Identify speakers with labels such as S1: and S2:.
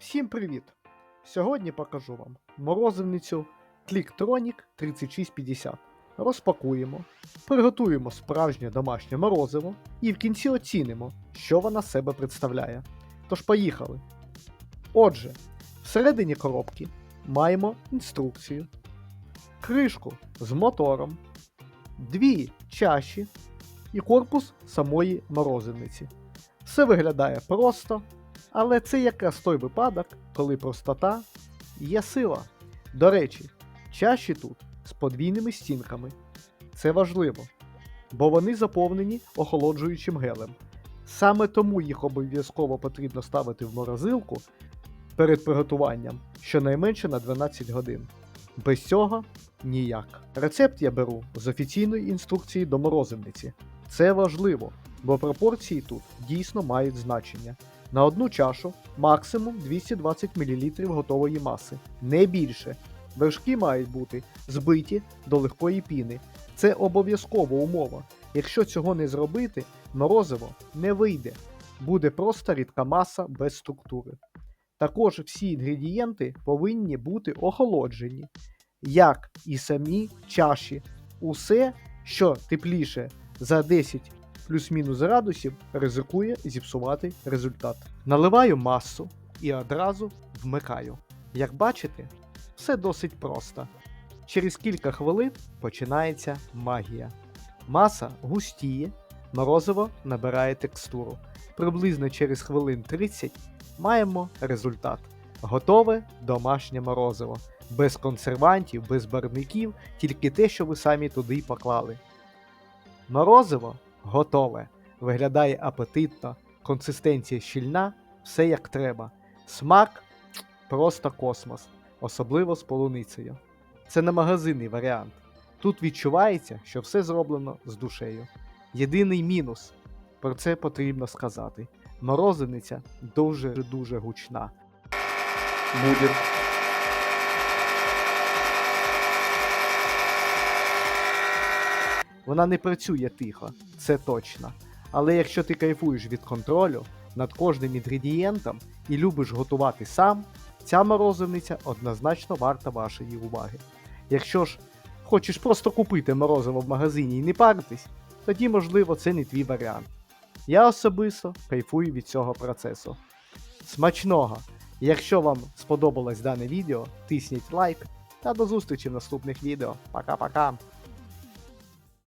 S1: Всім привіт! Сьогодні покажу вам морозивницю Clicktronic 3650. Розпакуємо, приготуємо справжнє домашнє морозиво і в кінці оцінимо, що вона себе представляє. Тож поїхали. Отже, всередині коробки маємо інструкцію, кришку з мотором, дві чаші і корпус самої морозивниці. Все виглядає просто, але це якраз той випадок, коли простота є сила. До речі, чаші тут з подвійними стінками. Це важливо, бо вони заповнені охолоджуючим гелем. Саме тому їх обов'язково потрібно ставити в морозилку перед приготуванням щонайменше на 12 годин. Без цього ніяк. Рецепт я беру з офіційної інструкції до морозивниці. Це важливо, бо пропорції тут дійсно мають значення. На одну чашу максимум 220 мл готової маси, не більше. Вершки мають бути збиті до легкої піни. Це обов'язкова умова. Якщо цього не зробити, морозиво не вийде. Буде просто рідка маса без структури. Також всі інгредієнти повинні бути охолоджені, як і самі чаші. Усе, що тепліше за 10 плюс-мінус градусів, ризикує зіпсувати результат. Наливаю масу і одразу вмикаю. Як бачите, все досить просто. Через кілька хвилин починається магія. Маса густіє, морозиво набирає текстуру. Приблизно через хвилин 30 маємо результат. Готове домашнє морозиво. Без консервантів, без барвників, тільки те, що ви самі туди й поклали. Морозиво готове. Виглядає апетитно, консистенція щільна, все як треба. Смак просто космос, особливо з полуницею. Це не магазинний варіант. Тут відчувається, що все зроблено з душею. Єдиний мінус, про це потрібно сказати. Морозиниця дуже-дуже гучна.
S2: будет.
S1: Вона не працює тихо, це точно. Але якщо ти кайфуєш від контролю над кожним інгредієнтом і любиш готувати сам, ця морозивниця однозначно варта вашої уваги. Якщо ж хочеш просто купити морозиво в магазині і не паритись, тоді, можливо, це не твій варіант. Я особисто кайфую від цього процесу. Смачного! Якщо вам сподобалось дане відео, тисніть лайк та до зустрічі в наступних відео. Пока-пока!